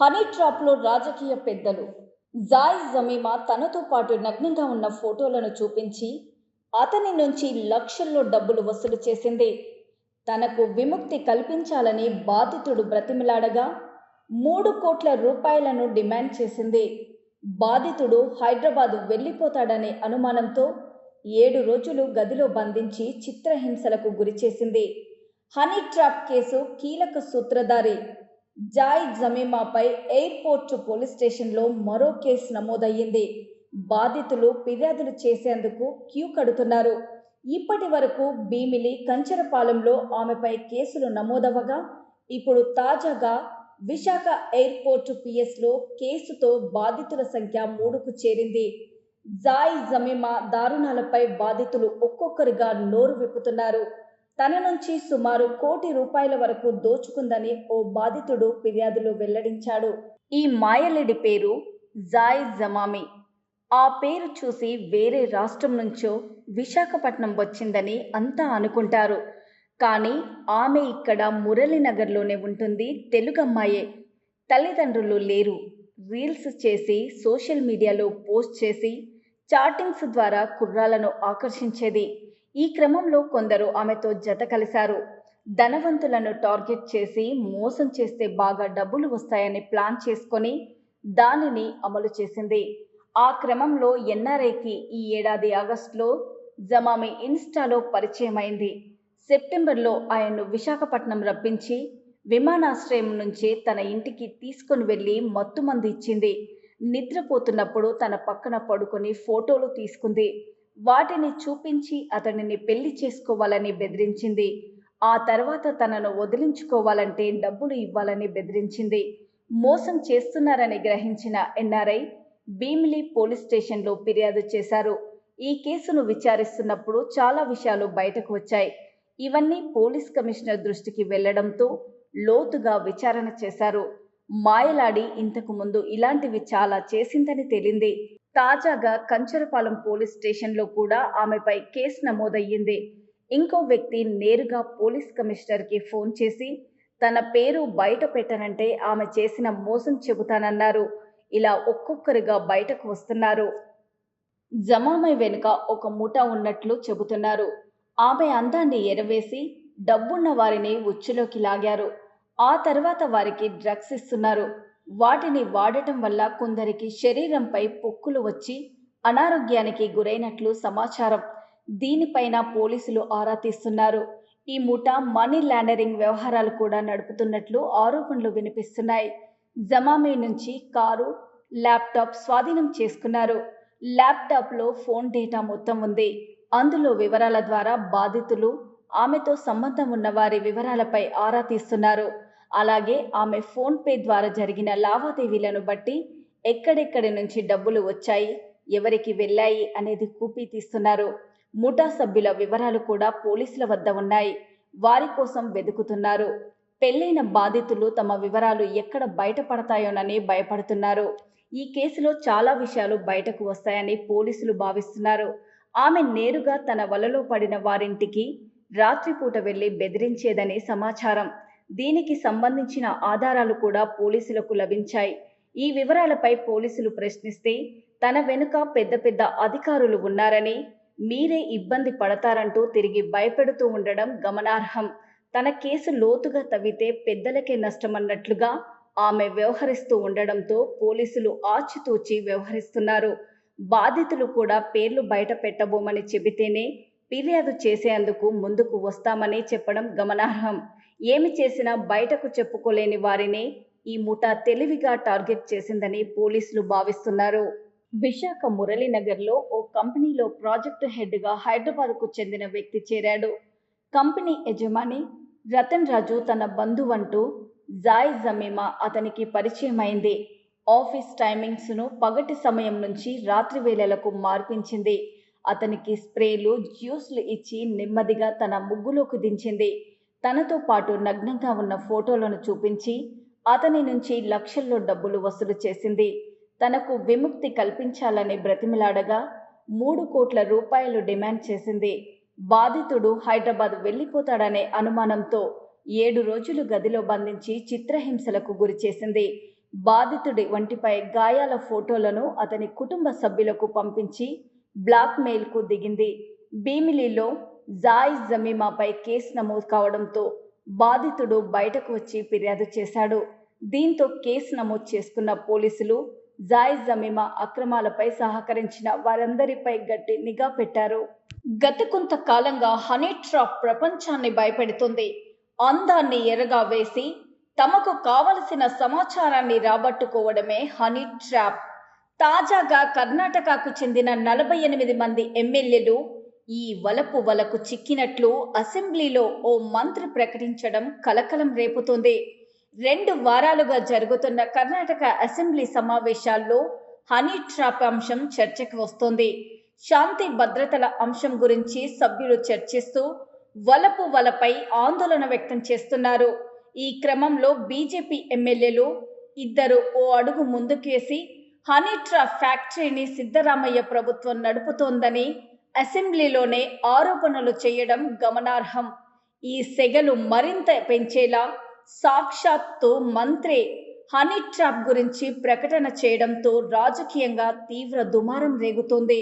Honey ట్రాప్లో రాజకీయ పెద్దలు జాయ్ జమీమా తనతో పాటు నగ్నంగా ఉన్న ఫోటోలను చూపించి అతని నుంచి లక్షల్లో డబ్బులు వసూలు చేసింది. తనకు విముక్తి కల్పించాలని బాధితుడు బ్రతిమిలాడగా మూడు కోట్ల రూపాయలను డిమాండ్ చేసింది. బాధితుడు హైదరాబాద్ వెళ్ళిపోతాడనే అనుమానంతో ఏడు రోజులు గదిలో బంధించి చిత్రహింసలకు గురిచేసింది. హనీ ట్రాప్ కేసు కీలక సూత్రధారి జాయ్ జమీమాపై ఎయిర్పోర్ట్ పోలీస్ స్టేషన్లో మరో కేసు నమోదయ్యింది. బాధితులు ఫిర్యాదులు చేసేందుకు క్యూ కడుతున్నారు. ఇప్పటి వరకు భీమిలి కంచరపాలెంలో ఆమెపై కేసులు నమోదవగా ఇప్పుడు తాజాగా విశాఖ ఎయిర్పోర్ట్ పిఎస్లో కేసుతో బాధితుల సంఖ్య మూడుకు చేరింది. జాయ్ జమీమా దారుణాలపై బాధితులు ఒక్కొక్కరిగా నోరు విప్పుతున్నారు. తన నుంచి సుమారు కోటి రూపాయల వరకు దోచుకుందని ఓ బాధితుడు ఫిర్యాదులో వెల్లడించాడు. ఈ మాయలేడి పేరు జాయ్ జమామి. ఆ పేరు చూసి వేరే రాష్ట్రం నుంచో విశాఖపట్నం వచ్చిందని అంతా అనుకుంటారు. కానీ ఆమె ఇక్కడ మురళీనగర్లోనే ఉంటుంది తెలుగమ్మాయే తల్లిదండ్రులు లేరు. రీల్స్ చేసి సోషల్ మీడియాలో పోస్ట్ చేసి చాటింగ్స్ ద్వారా కుర్రాలను ఆకర్షించేది. ఈ క్రమంలో కొందరు ఆమెతో జత కలిశారు. ధనవంతులను టార్గెట్ చేసి మోసం చేస్తే బాగా డబ్బులు వస్తాయని ప్లాన్ చేసుకొని దానిని అమలు చేసింది. ఆ క్రమంలో ఎన్ఆర్ఐకి ఈ ఏడాది ఆగస్టులో జమామి ఇన్స్టాలో పరిచయమైంది. సెప్టెంబర్లో ఆయన్ను విశాఖపట్నం రప్పించి విమానాశ్రయం నుంచి తన ఇంటికి తీసుకొని వెళ్ళి మత్తుమంది ఇచ్చింది. నిద్రపోతున్నప్పుడు తన పక్కన పడుకొని ఫోటోలు తీసుకుంది. వాటిని చూపించి అతనిని పెళ్ళి చేసుకోవాలని బెదిరించింది. ఆ తర్వాత తనను వదిలించుకోవాలంటే డబ్బులు ఇవ్వాలని బెదిరించింది. మోసం చేస్తున్నారని గ్రహించిన ఎన్ఆర్ఐ భీమిలి పోలీస్ స్టేషన్లో ఫిర్యాదు చేశారు. ఈ కేసును విచారిస్తున్నప్పుడు చాలా విషయాలు బయటకు వచ్చాయి. ఇవన్నీ పోలీస్ కమిషనర్ దృష్టికి వెళ్ళడంతో లోతుగా విచారణ చేశారు. మాయలాడి ఇంతకు ముందు ఇలాంటివి చాలా చేసిందని తేలింది. తాజాగా కంచరపాలెం పోలీస్ స్టేషన్లో కూడా ఆమెపై కేసు నమోదయ్యింది. ఇంకో వ్యక్తి నేరుగా పోలీస్ కమిషనర్కి ఫోన్ చేసి తన పేరు బయట పెట్టనంటే ఆమె చేసిన మోసం చెబుతానన్నారు. ఇలా ఒక్కొక్కరుగా బయటకు వస్తున్నారు. జమామై వెనుక ఒక ముఠ ఉన్నట్లు చెబుతున్నారు. ఆమె అందాన్ని ఎరవేసి డబ్బున్న వారిని ఉచ్చులోకి లాగారు. ఆ తర్వాత వారికి డ్రగ్స్ ఇస్తున్నారు. వాటిని వాడటం వల్ల కొందరికి శరీరంపై పొక్కులు వచ్చి అనారోగ్యానికి గురైనట్లు సమాచారం. దీనిపైన పోలీసులు ఆరా తీస్తున్నారు. ఈ ముఠా మనీ లాండరింగ్ వ్యవహారాలు కూడా నడుపుతున్నట్లు ఆరోపణలు వినిపిస్తున్నాయి. జమామీ నుంచి కారు ల్యాప్టాప్ స్వాధీనం చేసుకున్నారు. ల్యాప్టాప్లో ఫోన్ డేటా మొత్తం ఉంది. అందులో వివరాల ద్వారా బాధితులు ఆమెతో సంబంధం ఉన్న వారి వివరాలపై ఆరా తీస్తున్నారు. అలాగే ఆమె ఫోన్పే ద్వారా జరిగిన లావాదేవీలను బట్టి ఎక్కడెక్కడి నుంచి డబ్బులు వచ్చాయి ఎవరికి వెళ్ళాయి అనేది కూపీ తీస్తున్నారు. ముఠా సభ్యుల వివరాలు కూడా పోలీసుల వద్ద ఉన్నాయి. వారి కోసం వెతుకుతున్నారు పెళ్ళైన బాధితులు తమ వివరాలు ఎక్కడ బయటపడతాయోనని భయపడుతున్నారు. ఈ కేసులో చాలా విషయాలు బయటకు వస్తాయని పోలీసులు భావిస్తున్నారు. ఆమె నేరుగా తన వలలో పడిన వారింటికి రాత్రిపూట వెళ్ళి బెదిరించేదని సమాచారం. దీనికి సంబంధించిన ఆధారాలు కూడా పోలీసులకు లభించాయి. ఈ వివరాలపై పోలీసులు ప్రశ్నిస్తే తన వెనుక పెద్ద పెద్ద అధికారులు ఉన్నారని మీరే ఇబ్బంది పడతారంటూ తిరిగి భయపెడుతూ ఉండడం గమనార్హం. తన కేసు లోతుగా తవ్వితే పెద్దలకే నష్టమన్నట్లుగా ఆమె వ్యవహరిస్తూ ఉండడంతో పోలీసులు ఆచితూచి వ్యవహరిస్తున్నారు. బాధితులు కూడా పేర్లు బయట పెట్టబోమని చెబితేనే ఫిర్యాదు చేసేందుకు ముందుకు వస్తామని చెప్పడం గమనార్హం. ఏమి చేసినా బయటకు చెప్పుకోలేని వారిని ఈ ముఠా తెలివిగా టార్గెట్ చేసిందని పోలీసులు భావిస్తున్నారు. విశాఖ మురళీనగర్లో ఓ కంపెనీలో ప్రాజెక్టు హెడ్గా హైదరాబాద్కు చెందిన వ్యక్తి చేరాడు. కంపెనీ యజమాని రతన్ రాజు తన బంధువంటూ జాయ్ జమీమా అతనికి పరిచయమైంది. ఆఫీస్ టైమింగ్స్ను పగటి సమయం నుంచి రాత్రి వేళలకు మార్పించింది. అతనికి స్ప్రేలు జ్యూస్లు ఇచ్చి నెమ్మదిగా తన ముగ్గులోకి దించింది. తనతో పాటు నగ్నంగా ఉన్న ఫోటోలను చూపించి అతని నుంచి లక్షల్లో డబ్బులు వసూలు చేసింది. తనకు విముక్తి కల్పించాలని బ్రతిమిలాడగా మూడు కోట్ల రూపాయలు డిమాండ్ చేసింది. బాధితుడు హైదరాబాద్ వెళ్ళిపోతాడనే అనుమానంతో ఏడు రోజులు గదిలో బంధించి చిత్రహింసలకు గురి చేసింది. బాధితుడి వంటిపై గాయాల ఫోటోలను అతని కుటుంబ సభ్యులకు పంపించి బ్లాక్మెయిల్కు దిగింది. భీమిలిలో జాయ్ జమీమాపై కేసు నమోదు కావడంతో బాధితుడు బయటకు వచ్చి ఫిర్యాదు చేశాడు. దీంతో కేసు నమోదు చేసుకున్న పోలీసులు జాయ్ జమీమా అక్రమాలపై సహకరించిన వారందరిపై గట్టి నిఘా పెట్టారు. గత కొంతకాలంగా హనీ ట్రాప్ ప్రపంచాన్ని భయపెడుతుంది. అందాన్ని ఎరగా వేసి తమకు కావలసిన సమాచారాన్ని రాబట్టుకోవడమే హనీ ట్రాప్. తాజాగా కర్ణాటకకు చెందిన నలభై ఎనిమిది మంది ఎమ్మెల్యేలు ఈ వలపు వలకు చిక్కినట్లు అసెంబ్లీలో ఓ మంత్రి ప్రకటించడం కలకలం రేపుతోంది. రెండు వారాలుగా జరుగుతున్న కర్ణాటక అసెంబ్లీ సమావేశాల్లో హనీ ట్రాప్ అంశం చర్చకు వస్తోంది. శాంతి భద్రతల అంశం గురించి సభ్యులు చర్చిస్తూ వలపు వలపై ఆందోళన వ్యక్తం చేస్తున్నారు. ఈ క్రమంలో బీజేపీ ఎమ్మెల్యేలు ఇద్దరు ఓ అడుగు ముందుకేసి హనీట్రా ఫ్యాక్టరీని సిద్ధరామయ్య ప్రభుత్వం నడుపుతోందని అసెంబ్లీలోనే ఆరోపణలు చేయడం గమనార్హం. ఈ సెగలు మరింత పెంచేలా సాక్షాత్తు మంత్రి హనీ ట్రాప్ గురించి ప్రకటన చేయడంతో రాజకీయంగా తీవ్ర దుమారం రేగుతోంది.